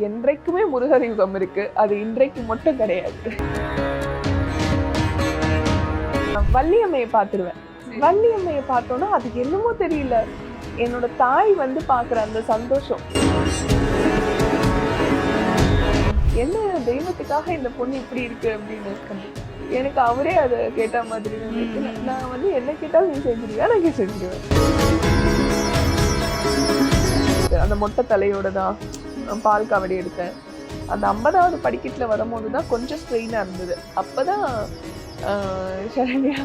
என்றைக்குமே முருகர் யுகம் இருக்கு. அது இன்றைக்கு மட்டும் கிடையாது. வள்ளியம்மையை பார்த்துருவேன். வள்ளியம்மையை பார்த்தோன்னா அது என்னமோ தெரியல. என்னோட தாய் வந்து பார்க்குற அந்த சந்தோஷம். என்ன தெய்வத்துக்காக இந்த பொண்ணு இப்படி இருக்கு அப்படின்னு எனக்கு அவரே அதை கேட்ட மாதிரி. நான் வந்து என்ன கேட்டாலும் நீ செஞ்சிருவியா? நான் செஞ்சிருவேன். அந்த மொட்டை தலையோட தான் பால் காவடி எடுத்தேன். அந்த ஐம்பதாவது படிக்கட்டில் வரும்போது தான் கொஞ்சம் ஸ்ட்ரெயினாக இருந்தது. அப்போ தான் சரண்யா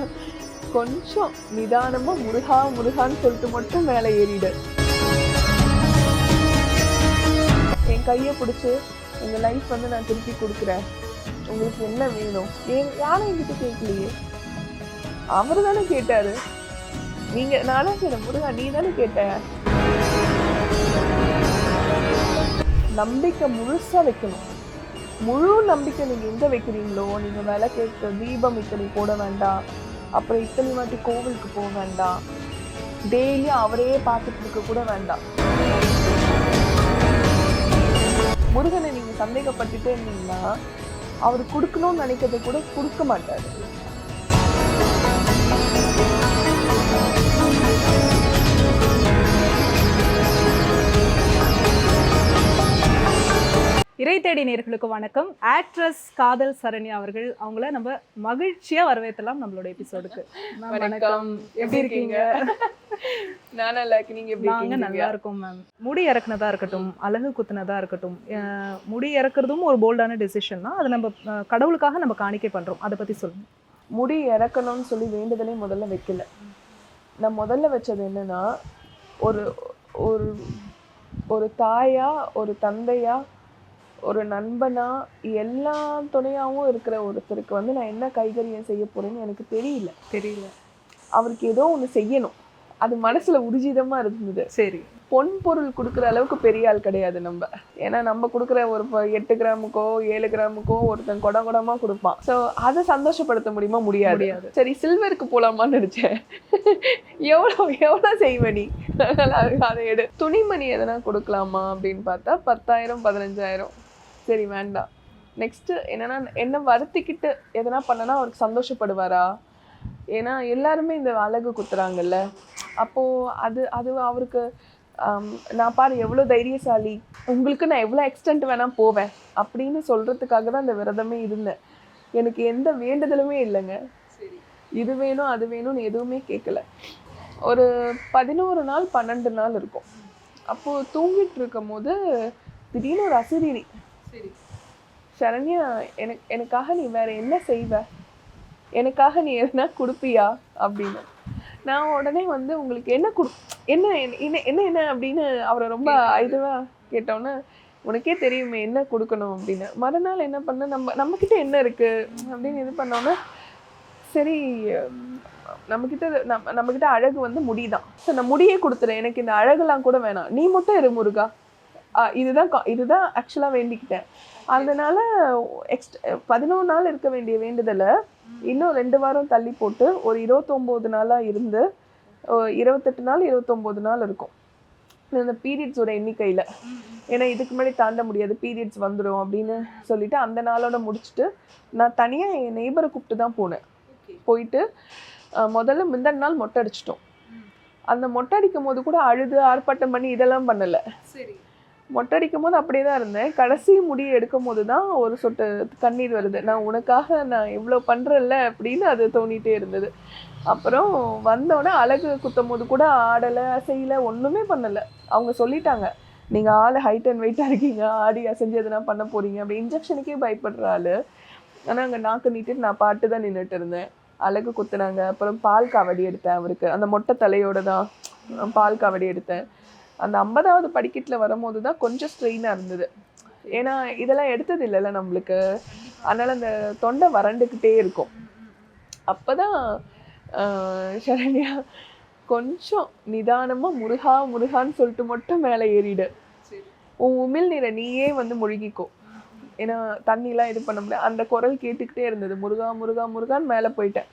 கொஞ்சம் நிதானமாக முருகா முருகான்னு சொல்லிட்டு மட்டும் மேலே ஏறிடு. என் கையை பிடிச்சி உங்கள் லைஃப் வந்து நான் திருப்பி கொடுக்குறேன். உங்களுக்கு என்ன வேணும்? ஏன் யாரும் என்கிட்ட கேட்கலையே. அவர் தானே கேட்டார். நீங்கள் நானும் சரி முருகா நீ தானே கேட்ட? நம்பிக்கை முழுசாக வைக்கணும். முழு நம்பிக்கை நீங்கள் எங்கே வைக்கிறீங்களோ நீங்கள் விலை கேட்க தீபம் இத்தனை போட வேண்டாம். அப்புறம் இத்தனை வாட்டி கோவிலுக்கு போக வேண்டாம். டெய்லி அவரையே பார்த்துட்டு இருக்க கூட வேண்டாம். முருகனை நீங்கள் சந்தேகப்பட்டுட்டே இருந்தீங்கன்னா அவர் கொடுக்கணும்னு நினைக்கிறத கூட கொடுக்க மாட்டாரு. இறை தேடி நேர்களுக்கு வணக்கம். ஆக்ட்ரஸ் காதல் சரண்யா அவர்கள் அவங்கள நம்ம மகிழ்ச்சியா வரவேற்றலாம் நம்மளோட எபிசோடுக்கு வணக்கம். எப்படி இருக்கீங்க? நான் நல்லா இருக்கு நீங்க எப்படி நாங்க நல்லா இருக்கோம் மேம் முடி இறக்குனதா இருக்கட்டும் அழகு குத்துனதா இருக்கட்டும் முடி இறக்குறதும் ஒரு போல்டான டெசிஷன் தான். அது நம்ம கடவுளுக்காக நம்ம காணிக்கை பண்றோம். அதை பத்தி சொல்லுங்க. முடி இறக்கணும்னு சொல்லி வேண்டுதலே முதல்ல வைக்கல. நான் முதல்ல வச்சது என்னன்னா ஒரு ஒரு ஒரு தாயா ஒரு தந்தையா ஒரு நண்பனா எல்லா துணையாவும் இருக்கிற ஒருத்தருக்கு வந்து நான் என்ன கைகரியம் செய்ய போறேன்னு எனக்கு தெரியல. தெரியல. அவருக்கு ஏதோ ஒன்று செய்யணும். அது மனசுல உறுஜிதமா இருந்தது. சரி. பொன் பொருள் கொடுக்குற அளவுக்கு பெரிய ஆள் கிடையாது நம்ம. ஏன்னா நம்ம கொடுக்குற ஒரு எட்டு கிராமுக்கோ ஏழு கிராமுக்கோ ஒருத்தன் குடம் குடமா கொடுப்பான். ஸோ அதை சந்தோஷப்படுத்த முடியுமா? முடியாது. சரி சில்வருக்கு போலாமான்னு நினைச்சேன். எவ்வளோ எவ்வளோ செய்வ நீ? அதை எடு. துணிமணி எதனா கொடுக்கலாமா அப்படின்னு பார்த்தா பத்தாயிரம் பதினஞ்சாயிரம். சரி வேண்டாம் நெக்ஸ்ட் என்னன்னா என்ன வருத்திக்கிட்டு எதனா பண்ணனா அவருக்கு சந்தோஷப்படுவாரா? ஏன்னா எல்லாருமே இந்த அழகு குத்துறாங்கல்ல. அப்போ அது அது அவருக்கு நான் பாரு எவ்வளோ தைரியசாலி. உங்களுக்கு நான் எவ்வளோ எக்ஸ்டென்ட் வேணா போவேன் அப்படின்னு சொல்றதுக்காக தான் அந்த விரதமே இருந்தேன். எனக்கு எந்த வேண்டுதலுமே இல்லைங்க. இது வேணும் அது வேணும்னு எதுவுமே கேட்கல. ஒரு பதினோரு நாள் பன்னெண்டு நாள் இருக்கும். அப்போ தூங்கிட்டு இருக்கும் போது திடீர்னு ஒரு அசிரிரி. சரண்யா எனக்கு எனக்காக நீ வேற என்ன செய்வ? எனக்காக நீ எதுனா கொடுப்பியா? அப்படின்னு. நான் உடனே வந்து உங்களுக்கு என்ன கொடு என்ன என்ன என்ன என்ன அப்படின்னு அவரை ரொம்ப இதுவா கேட்டோன்னே உனக்கே தெரியுமே என்ன கொடுக்கணும்? அப்படின்னு. மறுநாள் என்ன பண்ண நம்ம நம்மக்கிட்ட என்ன இருக்கு? அப்படின்னு இது பண்ணோன்னே சரி நம்மக்கிட்ட நம்ம நம்மக்கிட்ட அழகு வந்து முடிதான். ஸோ நான் முடியே கொடுத்துறேன். எனக்கு இந்த அழகெல்லாம் கூட வேணாம். நீ மட்டும் இரு முருகா. இதுதான் கா- இதுதான் ஆக்சுவலாக வேண்டிக்கிட்டேன். அதனால எக்ஸ்ட் பதினோரு நாள் இருக்க வேண்டிய வேண்டுதலை இன்னும் ரெண்டு வாரம் தள்ளி போட்டு ஒரு இருபத்தொம்போது நாளாக இருந்து இருபத்தெட்டு நாள் இருபத்தொம்போது நாள் இருக்கும். இந்த பீரியட்ஸோட எண்ணிக்கையில். ஏன்னா இதுக்கு முன்னாடி தாண்ட முடியாது. பீரியட்ஸ் வந்துடும் அப்படின்னு சொல்லிட்டு அந்த நாளோட முடிச்சுட்டு நான் தனியாக என் நெய்பரை கூப்பிட்டு தான் போனேன். போயிட்டு முதல்ல முந்தின நாள் மொட்டை அடிச்சிட்டோம். அந்த மொட்டை அடிக்கும் போது கூட அழுது ஆர்ப்பாட்டம் பண்ணி இதெல்லாம் பண்ணலை. சரி. மொட்டை அடிக்கும் போது அப்படியே தான் இருந்தேன். கடைசி முடி எடுக்கும் போது தான் ஒரு சொட்டு கண்ணீர் வருது. நான் உனக்காக நான் இவ்வளோ பண்ணுறேன்ல அப்படின்னு அது தோணிகிட்டே இருந்தது. அப்புறம் வந்தோடனே அழகு குத்தும் போது கூட ஆடலை அசையலை ஒன்றுமே பண்ணலை. அவங்க சொல்லிட்டாங்க நீங்கள் ஆள் ஹைட் அண்ட் வெயிட்டாக இருக்கீங்க. ஆடி அசைஞ்சு எதுனா பண்ண போகிறீங்க அப்படி இன்ஜெக்ஷனுக்கே பயப்படுற ஆள். ஆனால் அங்கே நாக்கு நீட்டிட்டு நான் பாட்டு தான் நின்றுட்டு இருந்தேன். அழகு குத்துனாங்க. அப்புறம் பால் காவடி எடுத்தேன் அவருக்கு. அந்த மொட்டை தலையோட தான் பால் காவடி எடுத்தேன். அந்த ஐம்பதாவது படிக்கட்டில் வரும்போது தான் கொஞ்சம் ஸ்ட்ரெயினாக இருந்தது. ஏன்னா இதெல்லாம் எடுத்தது இல்லைல்ல நம்மளுக்கு. அதனால் அந்த தொண்டை வறண்டுக்கிட்டே இருக்கும். அப்போ தான் சரண்யா கொஞ்சம் நிதானமாக முருகா முருகான்னு சொல்லிட்டு மட்டும் மேலே ஏறிடு. உன் உமிழ் நீரை நீயே வந்து முழுகிக்கோ. ஏன்னா தண்ணிலாம் இது பண்ண முடியாது அந்த குரல் கேட்டுக்கிட்டே இருந்தது. முருகா முருகா முருகான்னு மேலே போயிட்டேன்.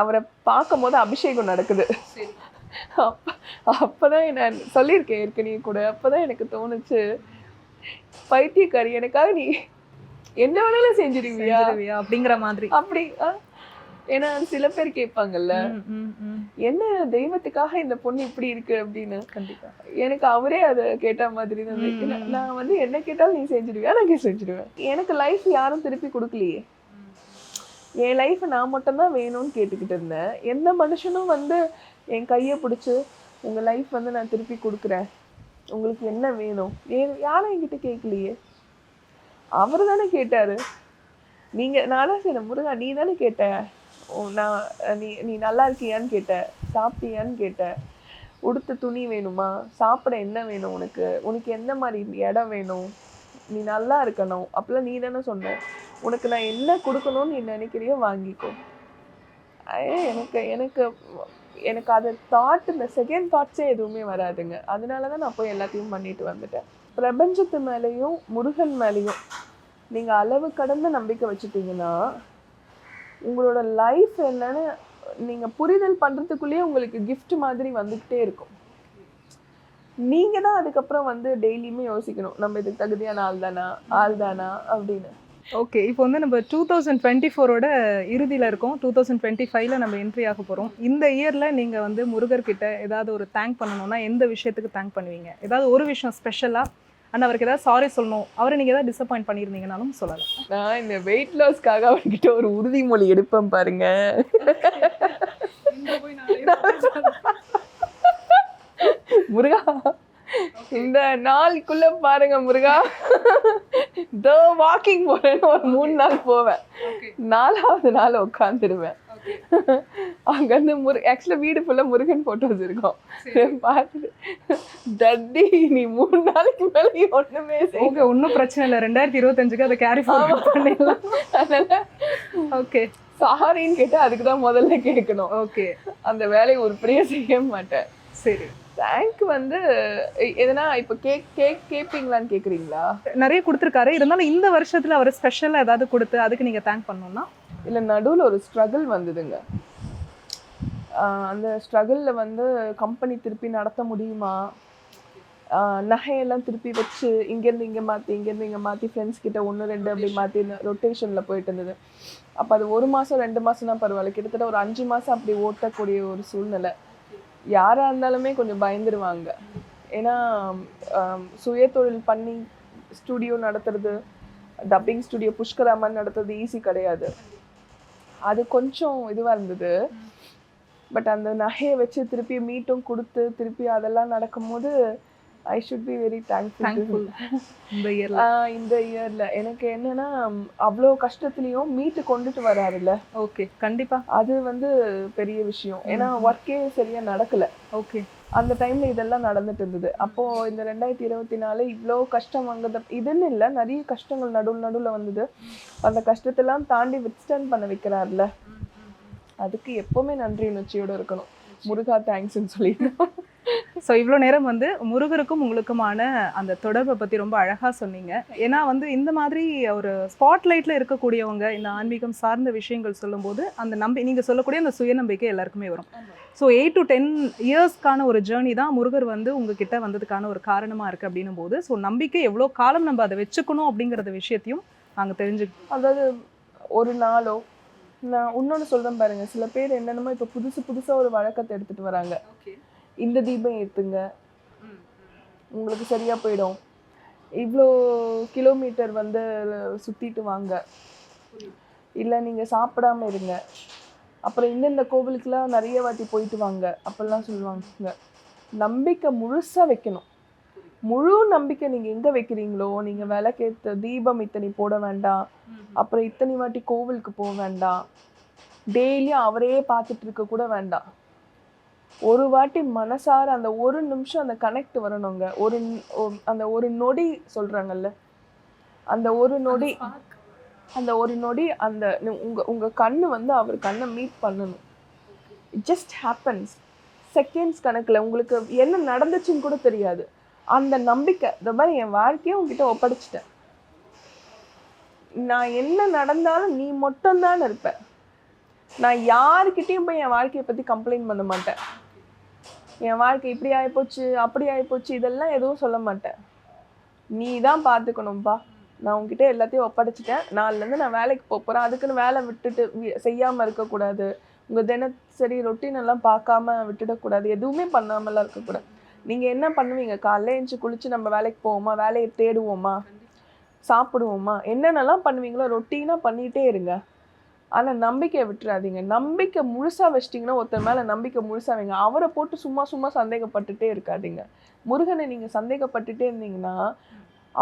அவரை பார்க்கும் போது அபிஷேகம் நடக்குது. அப்ப அப்பதான் நான் சொல்லியிருக்கேன் ஏற்கனவே கூட. அப்பதான் எனக்கு தோணுச்சு பைத்தியக்காரி எனக்காக நீ என்ன வேணாலும் செஞ்சிருவியா? அப்படிங்கிற மாதிரி. அப்படி? ஏன்னா சில பேர் கேட்பாங்கல்ல. என்ன தெய்வத்துக்காக இந்த பொண்ணு இப்படி இருக்கு அப்படின்னு? கண்டிப்பா. எனக்கு அவரே அதை கேட்ட மாதிரி தான். நான் வந்து என்ன கேட்டாலும் நீ செஞ்சிருவியா? நான் செஞ்சிருவேன்? எனக்கு லைஃப் யாரும் திருப்பி கொடுக்கலையே. என் லைஃப் நான் மட்டும்தான் வேணும்னு கேட்டுக்கிட்டு இருந்தேன். எந்த மனுஷனும் வந்து என் கையை பிடிச்சி உங்கள் லைஃப் வந்து நான் திருப்பி கொடுக்குறேன். உங்களுக்கு என்ன வேணும்? ஏ- யாரும் என்கிட்ட கேட்கலையே. அவர் தானே கேட்டார். நீங்கள் நான் நானும் சரி முருகா நீ தானே கேட்ட? நான் நீ நீ நல்லா இருக்கியான்னு கேட்ட. சாப்பிட்டியான்னு கேட்ட. உடுத்த துணி வேணுமா? சாப்பிட என்ன வேணும் உனக்கு? உனக்கு எந்த மாதிரி இடம் வேணும்? நீ நல்லா இருக்கணும். அப்பெல்லாம் நீ தானே சொன்ன. உனக்கு நான் என்ன கொடுக்கணும்னு நீ நினைக்கிறியோ வாங்கிக்கோ. எனக்கு எனக்கு எனக்கு அது தாட் இந்த செகண்ட் தாட்ஸே எதுவுமே வராதுங்க. அதனால தான் நான் போய் எல்லாத்தையும் பண்ணிட்டு வந்துட்டேன். பிரபஞ்சத்து மேலேயும் முருகன் மேலேயும் நீங்கள் அளவு கடந்த நம்பிக்கை வச்சுட்டிங்கன்னா உங்களோட லைஃப் என்னன்னு நீங்கள் புரிதல் பண்ணுறதுக்குள்ளேயே உங்களுக்கு கிஃப்ட் மாதிரி வந்துக்கிட்டே இருக்கும். நீங்கள் தான் அதுக்கப்புறம் வந்து டெய்லியுமே யோசிக்கணும். நம்ம இதுக்கு தகுதியான ஆள் தானா ஆள் தானா அப்படின்னு. ஓகே இப்போ வந்து நம்ம டூ தௌசண்ட் டுவெண்ட்டி ஃபோரோட இறுதியில் இருக்கோம். டூ தௌசண்ட் டுவெண்ட்டி ஃபைவ்ல நம்ம என்ட்ரி ஆக போகிறோம் இந்த இயரில் நீங்கள் வந்து முருகர்கிட்ட ஏதாவது ஒரு தேங்க் பண்ணணும்னா எந்த விஷயத்துக்கு தேங்க் பண்ணுவீங்க? ஏதாவது ஒரு விஷயம் ஸ்பெஷலாக அண்ட் அவருக்கு ஏதாவது சாரி சொல்லணும். அவரை நீங்கள் ஏதாவது டிசப்பாயிண்ட் பண்ணியிருந்தீங்கனாலும் சொல்லலாம். நான் இந்த வெயிட் லாஸ்க்காக அவர்கிட்ட ஒரு உறுதிமொழி எடுப்பேன் பாருங்க. முருகா இந்த நாளுக்குள்ள பாருங்க முருகா. த வாக்கிங் போறேன்னு ஒரு மூணு நாள் போவேன். நாலாவது நாள் உட்காந்துருவேன் அங்கேருந்து முரு ஆக்சுவலாக வீடு ஃபுல்லாக முருகன் ஃபோட்டோஸ் இருக்கும். பார்த்துட்டு தட்டி நீ மூணு நாளைக்கு மேலே ஒன்றுமே செய்ய ஓகே ஒன்றும் பிரச்சனை இல்லை. ரெண்டாயிரத்தி இருபத்தஞ்சுக்கு அதை கேரி ஃபார்வர்ட் பண்ணிடலாம். அதனால ஓகே சாரின்னு கேட்டா அதுக்கு தான் முதல்ல கேட்கணும். ஓகே அந்த வேலையை உருப்படியா செய்ய மாட்டேன். சரி. தேங்க் வந்து எதனா இப்போ கேக் கேக் கேட்பீங்களான்னு கேட்குறீங்களா நிறைய கொடுத்துருக்காரு. இருந்தாலும் இந்த வருஷத்தில் அவர் ஸ்பெஷலாக ஏதாவது கொடுத்து அதுக்கு நீங்கள் தேங்க் பண்ணணும்னா? இல்லை நடுவில் ஒரு ஸ்ட்ரகிள் வந்ததுங்க. அந்த ஸ்ட்ரகிளில் வந்து கம்பெனி திருப்பி நடத்த முடியுமா? நகையெல்லாம் திருப்பி வச்சு இங்கேருந்து இங்கே மாற்றி இங்கேருந்து இங்கே மாற்றி ஃப்ரெண்ட்ஸ் கிட்ட ஒன்று ரெண்டு அப்படி மாற்றி ரொட்டேஷனில் போயிட்டு இருந்தது. அப்போ அது ஒரு மாதம் ரெண்டு மாதம்னா பரவாயில்ல. கிட்டத்தட்ட ஒரு அஞ்சு மாதம் அப்படி ஓட்டக்கூடிய ஒரு சூழ்நிலை. யாராக இருந்தாலுமே கொஞ்சம் பயந்துருவாங்க. ஏன்னா சுய சுயதொழில் பண்ணி ஸ்டுடியோ நடத்துறது டப்பிங் ஸ்டுடியோ புஷ்கராமன் நடத்துறது ஈஸி கிடையாது. அது கொஞ்சம் இதுவாக இருந்தது. பட் அந்த நகையை வச்சு திருப்பி மீட்டும் கொடுத்து திருப்பி அதெல்லாம் நடக்கும்போது I should be very thankful இந்த இயரில் இந்த இயர்ல எனக்கு என்னன்னா அவ்வளோ கஷ்டத்துலயும் மீட்டு கொண்டுட்டு வராருல்ல. ஓகே கண்டிப்பாக அது வந்து பெரிய விஷயம். ஏன்னா ஒர்க்கே சரியா நடக்கல. ஓகே அந்த டைம்ல இதெல்லாம் நடந்துட்டு இருந்தது. அப்போ இந்த ரெண்டாயிரத்தி இருபத்தி நாலு இவ்வளோ கஷ்டம் வந்தது. இதுன்னு இல்லை நிறைய கஷ்டங்கள் நடுவில் நடுவில் வந்தது. அந்த கஷ்டத்தெல்லாம் தாண்டி வித்ஸ்டாண்ட் பண்ண வைக்கிறாருல அதுக்கு எப்பவுமே நன்றி உணர்ச்சியோட இருக்கணும். முருகா தேங்க்ஸ்ன்னு சொல்லிடணும் ஸோ இவ்வளோ நேரம் வந்து முருகருக்கும் உங்களுக்குமான அந்த தொடர்பை பற்றி ரொம்ப அழகாக சொன்னீங்க. ஏன்னா வந்து இந்த மாதிரி ஒரு ஸ்பாட்லைட்டில் இருக்கக்கூடியவங்க இந்த ஆன்மீகம் சார்ந்த விஷயங்கள் சொல்லும்போது அந்த நம்பி நீங்கள் சொல்லக்கூடிய அந்த சுயநம்பிக்கை எல்லாருக்குமே வரும். ஸோ எயிட் டு டென் இயர்ஸ்க்கான ஒரு ஜேர்னி தான் முருகர் வந்து உங்ககிட்ட வந்ததுக்கான ஒரு காரணமாக இருக்குது அப்படின்னும் போது ஸோ நம்பிக்கை எவ்வளோ காலம் நம்ம அதை வச்சுக்கணும் அப்படிங்கிறத விஷயத்தையும் நாங்கள் தெரிஞ்சு அதாவது ஒரு நாளோ நான் இன்னொன்று சொல்றேன் பாருங்க. சில பேர் என்னென்னமோ இப்போ புதுசு புதுசா ஒரு வழக்கத்தை எடுத்துட்டு வராங்க. இந்த தீபம் ஏத்துங்க. உங்களுக்கு சரியா போயிடும். இவ்வளோ கிலோமீட்டர் வந்து சுத்திட்டு வாங்க. இல்லை நீங்க சாப்பிடாம இருங்க. அப்புறம் இந்தந்த கோவிலுக்குலாம் நிறைய வாட்டி போயிட்டு வாங்க. அப்பெல்லாம் சொல்லுவாங்க. நம்பிக்கை முழுசா வைக்கணும். முழு நம்பிக்கை நீங்க எங்க வைக்கிறீங்களோ நீங்க விளக்கேத்த தீபம் இத்தனை போட வேண்டாம். அப்புறம் இத்தனை வாட்டி கோவிலுக்கு போக வேண்டாம். டெய்லியும் அவரே பார்த்துட்டு இருக்க கூட வேண்டாம். ஒரு வாட்டி மனசார அந்த ஒரு நிமிஷம் அந்த கனெக்ட் வரணுங்க. ஒரு அந்த ஒரு நொடி சொல்றாங்கல்ல. அந்த ஒரு நொடி அந்த ஒரு நொடி அந்த உங்க உங்க கண்ணு வந்து அவர் கண்ணை மீட் பண்ணணும். ஜஸ்ட் ஹேப்பன்ஸ் செகண்ட்ஸ் கணக்குல உங்களுக்கு என்ன நடந்துச்சுன்னு கூட தெரியாது. அந்த நம்பிக்கை இந்த மாதிரி என் வாழ்க்கையை உங்ககிட்ட ஒப்படைச்சிட்டேன். நான் என்ன நடந்தாலும் நீ மட்டும்தான் இருப்ப. நான் யாருக்கிட்டையும் போய் என் வாழ்க்கையை பத்தி கம்ப்ளைண்ட் பண்ண மாட்டேன். என் வாழ்க்கை இப்படி ஆகிப்போச்சு அப்படி ஆகிப்போச்சு இதெல்லாம் எதுவும் சொல்ல மாட்டேன். நீ தான் பார்த்துக்கணும்ப்பா நான் உங்ககிட்ட எல்லாத்தையும் ஒப்படைச்சிட்டேன். நாலுலேருந்து நான் வேலைக்கு போகிறேன் அதுக்குன்னு வேலை விட்டுட்டு செய்யாமல் இருக்கக்கூடாது. உங்கள் தினசரி ரொட்டீன் எல்லாம் பார்க்காம விட்டுடக்கூடாது. எதுவுமே பண்ணாமலாம் இருக்கக்கூடாது. நீங்கள் என்ன பண்ணுவீங்க? காலைல எழுந்துச்சு குளித்து நம்ம வேலைக்கு போவோமா? வேலையை தேடுவோமா? சாப்பிடுவோமா? என்னென்னலாம் பண்ணுவீங்களோ ரொட்டீனாக பண்ணிகிட்டே இருங்க. ஆனால் நம்பிக்கையை விட்டுறாதீங்க. நம்பிக்கை முழுசாக வச்சிட்டிங்கன்னா ஒருத்தர் மேலே நம்பிக்கை முழுசாக வைங்க. அவரை போட்டு சும்மா சும்மா சந்தேகப்பட்டுட்டே இருக்காதீங்க. முருகனை நீங்கள் சந்தேகப்பட்டுட்டே இருந்தீங்கன்னா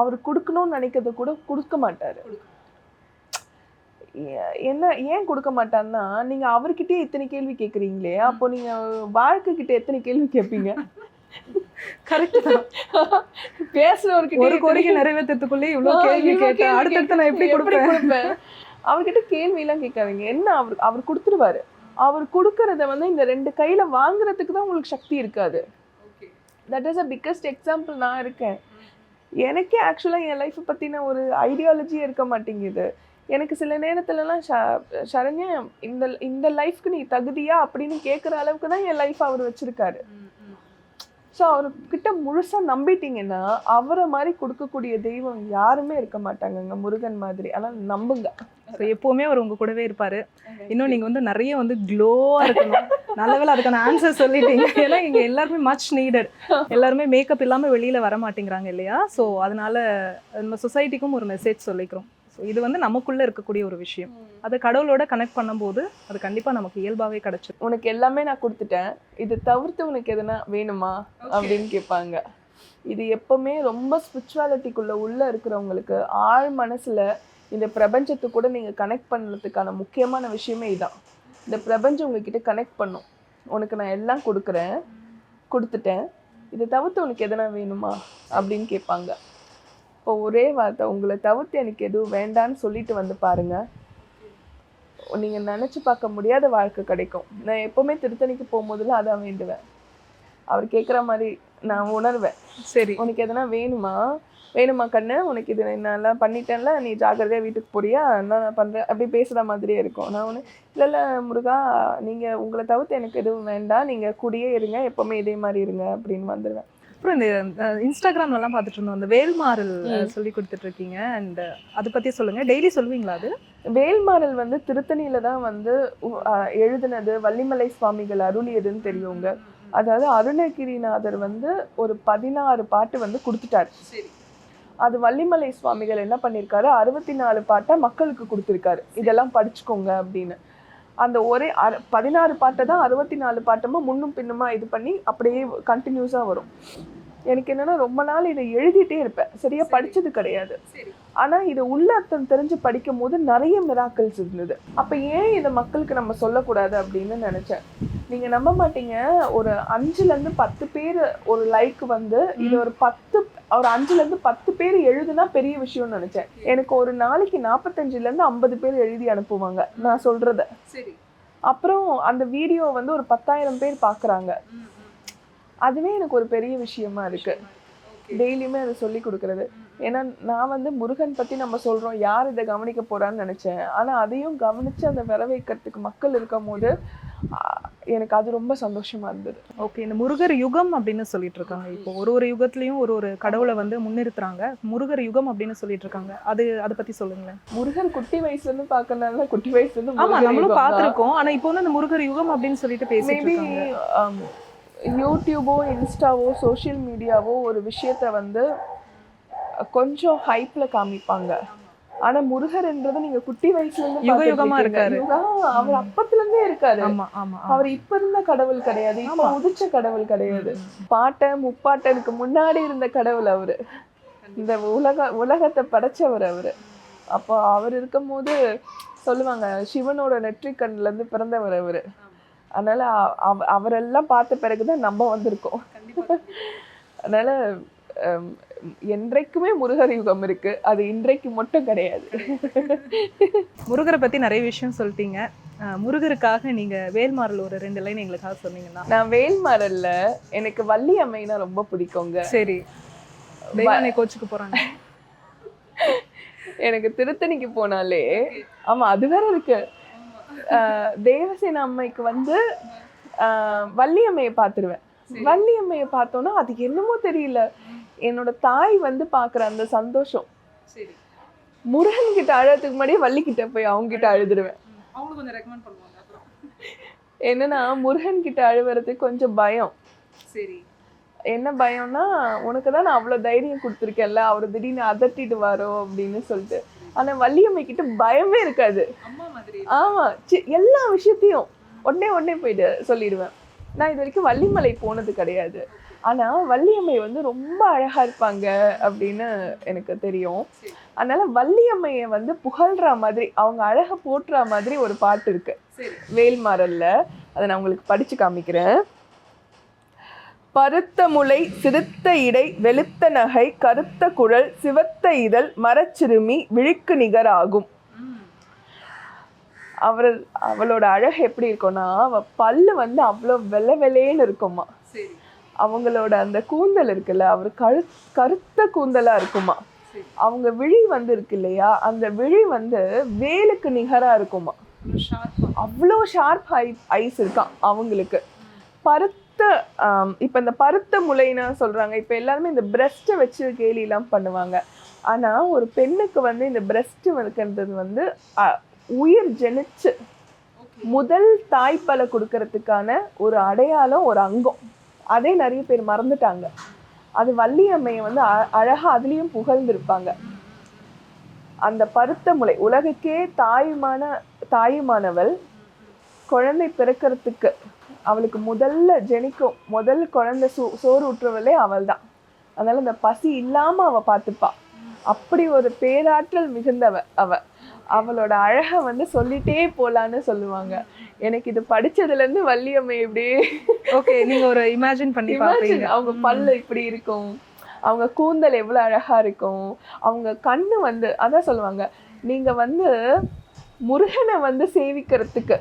அவர் கொடுக்கணும்னு நினைக்கிறத கூட கொடுக்க மாட்டார். என்ன ஏன் கொடுக்க மாட்டார்னா நீங்க அவர்கிட்டயே இத்தனை கேள்வி கேக்குறீங்களே. அப்போ நீங்க வாழ்க்கை கிட்ட எத்தனை கேள்வி கேட்பீங்க பேசுறவர்கிட்ட ஒரு கோரிக்கை நிறைவேற்றத்துக்குள்ளே இவ்வளவு கேள்வி கேட்டேன். அடுத்தடுத்து நான் எப்படி கொடுப்பேன்? அவர்கிட்ட கேள்வி எல்லாம் கேட்காதீங்க. என்ன அவர் அவர் கொடுத்துருவாரு? அவர் கொடுக்கறத வந்து இந்த ரெண்டு கையில வாங்குறதுக்கு தான் உங்களுக்கு சக்தி இருக்காது. That is a biggest example நான் இருக்கேன். எனக்கே ஆக்சுவலாக என் லைஃப்பை பற்றின ஒரு ஐடியாலஜியே இருக்க மாட்டேங்குது. எனக்கு சில நேரத்துலலாம் ஷ சரண்யா இந்த இந்த லைஃப்க்கு நீ தகுதியா அப்படின்னு கேட்குற அளவுக்கு தான் என் லைஃப் அவர் வச்சிருக்காரு. ஸோ அவர்கிட்ட முழுசாக நம்பிட்டீங்கன்னா அவரை மாதிரி கொடுக்கக்கூடிய தெய்வம் யாருமே இருக்க மாட்டாங்கங்க முருகன் மாதிரி. ஆனால் நம்புங்க. ஸோ எப்பவுமே அவர் உங்க கூடவே இருப்பாரு. இன்னும் நீங்க வந்து நிறைய வந்து க்ளோவா இருக்கணும். நல்ல அதுக்கான ஆன்சர் சொல்லிட்டீங்க. ஏன்னா இங்க எல்லாருமே மச் நீடட் எல்லாருமே மேக்கப் இல்லாம வெளியில வர மாட்டேங்கிறாங்க இல்லையா? ஸோ அதனால நம்ம சொசைட்டிக்கும் ஒரு மெசேஜ் சொல்லிக்கிறோம். ஸோ இது வந்து நமக்குள்ள இருக்கக்கூடிய ஒரு விஷயம். அதை கடவுளோட கனெக்ட் பண்ணும்போது அது கண்டிப்பா நமக்கு இயல்பாவே கிடைச்சிடும் உனக்கு எல்லாமே நான் கொடுத்துட்டேன். இது தவிர்த்து உனக்கு எதுனா வேணுமா? அப்படின்னு கேட்பாங்க. இது எப்பவுமே ரொம்ப ஸ்பிரிச்சுவாலிட்டிக்குள்ள உள்ள இருக்கிறவங்களுக்கு ஆழ் மனசுல இந்த பிரபஞ்சத்து கூட நீங்க கனெக்ட் பண்ணுறதுக்கான முக்கியமான விஷயமே இதான். இந்த பிரபஞ்சம் உங்ககிட்ட கனெக்ட் பண்ணும். உனக்கு நான் எல்லாம் கொடுக்குறேன். கொடுத்துட்டேன். இதை தவிர்த்து உனக்கு எதனா வேணுமா? அப்படின்னு கேட்பாங்க. இப்போ ஒரே வார்த்தை உங்களை தவிர்த்து எனக்கு எதுவும் வேண்டான்னு சொல்லிட்டு வந்து பாருங்க. நீங்க நினைச்சு பார்க்க முடியாத வாழ்க்கை கிடைக்கும். நான் எப்பவுமே திருத்தணிக்கு போகும்போதெல்லாம் அதான் வேண்டுவேன். அவர் கேட்குற மாதிரி நான் உணர்வேன். சரி. உனக்கு எதனா வேணுமா? வேணுமா கண்ணு? உனக்கு இது நான் பண்ணிட்டேன்ல நீ ஜாக்கிரதையா வீட்டுக்கு போறியா? நான் பண்றேன்? அப்படி பேசுற மாதிரியே இருக்கும். நான் ஒன்று இல்லை இல்லை முருகா நீங்க உங்களை தவிர்த்து எனக்கு எதுவும் வேண்டாம். நீங்க கூடயே இருங்க. எப்பவுமே இதே மாதிரி இருங்க. அப்படின்னு வந்துடுவேன் அப்புறம் இந்த இன்ஸ்டாகிராம்ல எல்லாம் பார்த்துட்டு இருந்தோம் அந்த வேல்மாறல் சொல்லி கொடுத்துட்டு இருக்கீங்க அண்ட் அதை பத்தி சொல்லுங்க. டெய்லி சொல்லுவீங்களா அது? வேல்மாறல் வந்து திருத்தணியில தான் வந்து எழுதுனது. வள்ளிமலை சுவாமிகள் அருளியதுன்னு தெரியுங்க. அதாவது அருணகிரிநாதர் வந்து ஒரு பதினாறு பாட்டு வந்து கொடுத்துட்டாரு. அது வள்ளிமலை சுவாமிகள் என்ன பண்ணியிருக்காரு அறுபத்தி நாலு பாட்டை மக்களுக்கு கொடுத்துருக்காரு. இதெல்லாம் படிச்சுக்கோங்க அப்படின்னு. அந்த ஒரே அறு பதினாறு பாட்டை தான் அறுபத்தி நாலு பாட்டமா முன்னும் பின்னுமா இது பண்ணி அப்படியே கண்டினியூஸாக வரும். எனக்கு என்னன்னா ரொம்ப நாள் இதை எழுதிட்டே இருப்பேன். சரியா படிச்சது கிடையாது. ஆனா இதை உள்ள அர்த்தம் தெரிஞ்சு படிக்கும் போது நிறைய மிராக்கிள்ஸ் இருந்தது. அப்ப ஏன் இதை மக்களுக்கு நம்ம சொல்லக்கூடாது அப்படின்னு நினைச்சேன். நீங்க நம்ப மாட்டீங்க. ஒரு அஞ்சுல இருந்து பத்து பேர் ஒரு லைக் வந்து இது ஒரு பத்து ஒரு அஞ்சுல இருந்து பத்து பேர் எழுதுனா பெரிய விஷயம்னு நினைச்சேன். எனக்கு ஒரு நாளைக்கு நாற்பத்தஞ்சுல இருந்து ஐம்பது பேர் எழுதி அனுப்புவாங்க நான் சொல்றத. அப்புறம் அந்த வீடியோ வந்து ஒரு பத்தாயிரம் பேர் பாக்குறாங்க. அதுவே எனக்கு ஒரு பெரிய விஷயமா இருக்கு. டெய்லியுமே அதை சொல்லி கொடுக்கறது. ஏன்னா நான் வந்து முருகன் பத்தி நம்ம சொல்றோம். யார் இதை கவனிக்க போறான்னு நினைச்சேன். ஆனா அதையும் கவனிச்சு அதை வர வைக்கிறதுக்கு மக்கள் இருக்கும் போது எனக்கு அது ரொம்ப சந்தோஷமா இருந்தது. ஓகே இந்த முருகர் யுகம் அப்படின்னு சொல்லிட்டு இருக்காங்க. இப்போ ஒரு ஒரு யுகத்துலயும் ஒரு ஒரு கடவுளை வந்து முன்னிறுத்துறாங்க. முருகர் யுகம் அப்படின்னு சொல்லிட்டு இருக்காங்க. அது அதை பத்தி சொல்லுங்களேன். முருகன் குட்டி வயசுல இருந்து பாக்கறதுனால குட்டி வயசுல இருந்து ஆமா முருகன் நம்மளும். பார்த்திருக்கோம். ஆனா இப்போ வந்து அந்த முருகர் யுகம் அப்படின்னு சொல்லிட்டு பேசிட்டு மேபி இருக்காங்க. யூடியூபோ இன்ஸ்டாவோ சோஷியல் மீடியாவோ ஒரு விஷயத்த வந்து கொஞ்சம் ஹைப்ல காமிப்பாங்க. ஆனா முருகர்ன்றது நீங்க குட்டி வயசுல இருந்து யுக யுகமா. இருக்காரு. அவர் அப்பத்துல இருந்தே இருக்காரு. அவர் இப்ப இருந்த கடவுள் கிடையாது இப்ப. உதிச்ச கடவுள் கிடையாது. பாட்ட முப்பாட்டனுக்கு முன்னாடி இருந்த கடவுள் அவரு. இந்த உலக உலகத்தை படைச்சவர் அவரு. அப்போ அவர் இருக்கும்போது சொல்லுவாங்க சிவனோட நெற்றிக் கண்ணுல இருந்து பிறந்தவர் அவரு. அதனால அவ- அவரெல்லாம் பார்த்த பிறகுதான் நம்ம வந்திருக்கோம். அதனால என்றைக்குமே முருகர் யுகம் இருக்கு. அது இன்றைக்கு மட்டும் கிடையாது. முருகரை பத்தி நிறைய விஷயம் சொல்லிட்டீங்க. முருகருக்காக நீங்க வேல்மாறல் ஒரு ரெண்டு லைன் எங்களுக்காக சொன்னீங்கன்னா. நான் வேல்மரல்ல எனக்கு வள்ளி அம்மைனா ரொம்ப பிடிக்குங்க. சரி. கோச்சுக்கு போறாங்க. எனக்கு திருத்தணிக்கு போனாலே ஆமா அது வேற இருக்கு. தேவசேன அம்மைக்கு வந்து ஆஹ் வள்ளி அம்மையை பார்த்துருவேன். வள்ளி அம்மையை பார்த்தோன்னா அது என்னமோ தெரியல. என்னோட தாய் வந்து பார்க்குற அந்த சந்தோஷம். முருகன் கிட்ட அழறதுக்கு முன்னாடியே வள்ளி கிட்ட போய் அவங்க கிட்ட அழுதுருவேன் என்னன்னா முருகன் கிட்ட அழுவுறதுக்கு கொஞ்சம் பயம். சரி. என்ன பயம்னா உனக்கு தான் நான் அவ்வளோ தைரியம் கொடுத்துருக்கேன்ல அவர் திடீர்னு அதட்டிட்டு வரோ அப்படின்னு சொல்லிட்டு. ஆனா வள்ளியம்மை கிட்ட பயமே இருக்காது. அம்மா மாதிரி ஆமா சி- எல்லா விஷயத்தையும் உடனே உடனே போயிட்டு சொல்லிடுவேன். நான் இது வரைக்கும் வள்ளிமலை போனது கிடையாது. ஆனா வள்ளியம்மை வந்து ரொம்ப அழகா இருப்பாங்க அப்படின்னு எனக்கு தெரியும். அதனால வள்ளியம்மையை வந்து புகழ்ற மாதிரி அவங்க அழகை போற்றுற மாதிரி ஒரு பாட்டு இருக்கு. வேல்மாறல்ல. அதை நான் உங்களுக்கு படிச்சு காமிக்கிறேன். பருத்த முளை சிறுத்த இடை வெளுத்த நகை கருத்த குழல் சிவத்த இதழ் மரச்சிறுமி விழிக்கு நிகராகும் அவர் அவளோட அழகு எப்படி இருக்கும்னா அவ பல்லு வந்து அவ்வளோ வெள்ளை வெள்ளேன்னு இருக்குமா அவங்களோட அந்த கூந்தல் இருக்குல்ல அவர் கரு கருத்த கூந்தலா இருக்குமா அவங்க விழி வந்து இருக்கு இல்லையா அந்த விழி வந்து வேலுக்கு நிகரா இருக்குமா அவ்வளோ ஷார்ப் ஐ ஐஸ் இருக்கான் அவங்களுக்கு. பருத்த ஆம், இப்ப இந்த பருத்த முளைன்னு சொல்றாங்க. இப்ப எல்லாருமே இந்த பிரஸ்ட்டை வச்சு கேலிலாம் பண்ணுவாங்க. ஆனா ஒரு பெண்ணுக்கு வந்து இந்த பிரஸ்ட் இருக்கிறது வந்து உயிர் ஜெனிச்சு முதல் தாய்ப்பாலை கொடுக்கறதுக்கான ஒரு அடையாளம் ஒரு அங்கம். அதே நிறைய பேர் மறந்துட்டாங்க. அது வள்ளியம்மையை வந்து அ- அழகா அதுலயும் புகழ்ந்திருப்பாங்க. அந்த பருத்த முளை உலகுக்கே தாயுமான தாயுமானவள் குழந்தை பிறக்கிறதுக்கு அவளுக்கு முதல்ல ஜெனிக்கும் முதல் குழந்தை சோ சோறு ஊற்றுவளே அவள் தான் அதனால இந்த பசி இல்லாம அவ பார்த்துப்பா. அப்படி ஒரு பேராற்றல் மிகுந்தவ அவ. அவளோட அழகை வந்து சொல்லிட்டே போலான்னு சொல்லுவாங்க. எனக்கு இது படிச்சதுல இருந்து வள்ளியம்மை இப்படியே ஓகே நீங்க ஒரு இமேஜின் பண்ணி அவங்க பல்லு இப்படி இருக்கும். அவங்க கூந்தல் எவ்வளவு அழகா இருக்கும். அவங்க கண்ணு வந்து அதான் சொல்லுவாங்க நீங்க வந்து முருகனை வந்து சேவிக்கிறதுக்கு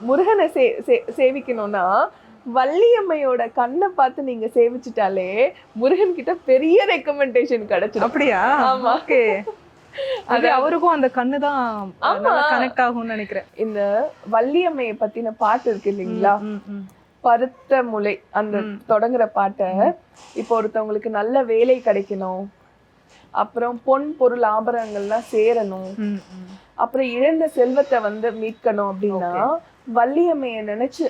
முருகனை சே சே- சேவிக்கணும்னா வள்ளியம்மையோட கண்ணை பார்த்து நீங்க சேவிச்சிட்டாலே முருகன் கிட்ட பெரிய ரெக்கமெண்டேஷன் கிடைச்சிடும் அப்படியா? ஆமா. ஓகே. அது அவருக்கும் அந்த கண்ணு தான். கனெக்ட் ஆகும்னு நினைக்கிறேன். இந்த வள்ளியம்மையை பத்தின பாட்டு இருக்கு இல்லைங்களா. பருத்த முலை அந்த. தொடங்குற பாட்டை. இப்போ ஒருத்தவங்களுக்கு நல்ல வேலை கிடைக்கணும். அப்புறம் பொன் பொருள் ஆபரணங்கள்லாம் சேரணும். அப்புறம் இழந்த செல்வத்தை வந்து மீட்கணும் அப்படின்னா வள்ளியம்மைய நினைச்சு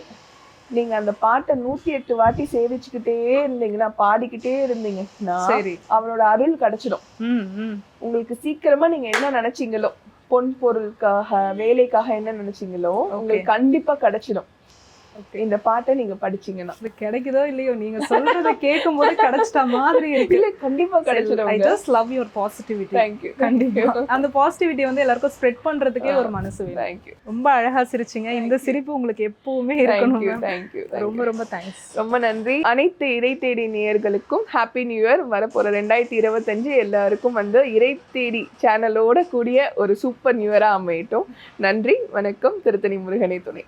நீங்க அந்த பாட்டை நூத்தி எட்டு வாட்டி சேவிச்சுக்கிட்டே இருந்தீங்கன்னா பாடிக்கிட்டே இருந்தீங்கன்னா சரி. அவளோட அருள் கிடைச்சிடும். உங்களுக்கு சீக்கிரமா நீங்க என்ன நினைச்சீங்களோ பொன் பொருளுக்காக வேலைக்காக என்ன நினைச்சீங்களோ உங்களுக்கு கண்டிப்பா கிடைச்சிடும். இந்த பாட்டை நீங்க படிச்சீங்கன்னா. இது கிடைக்குதோ இல்லையோ நீங்க சொல்றத கேட்கும் போது கிடைச்சிட்ட மாதிரி இருக்கு. இல்ல கண்டிப்பா ஐ கிடைச்சிடும். Just love your positivity thank you கண்டிப்பா. அந்த பாசிட்டிவிட்டி வந்து எல்லாருக்கும் ஸ்ப்ரெட் பண்றதுக்கே ஒரு மனசு வேணும். தேங்க்யூ ரொம்ப அழகா சிரிச்சீங்க. இந்த சிரிப்பு உங்களுக்கு எப்பவுமே இருக்கணும் ma'am. தேங்க்யூ ரொம்ப ரொம்ப தேங்க்ஸ் ரொம்ப நன்றி. அனைத்து இறை தேடி நேயர்களுக்கும் ஹாப்பி நியூ இயர் வரப்போற ரெண்டாயிரத்தி இருபத்தஞ்சு எல்லாருக்கும் வந்து இறை தேடி சேனலோட கூடிய ஒரு சூப்பர் நியூ இயரா அமையட்டும். நன்றி வணக்கம். திருத்தணி முருகனை துணை.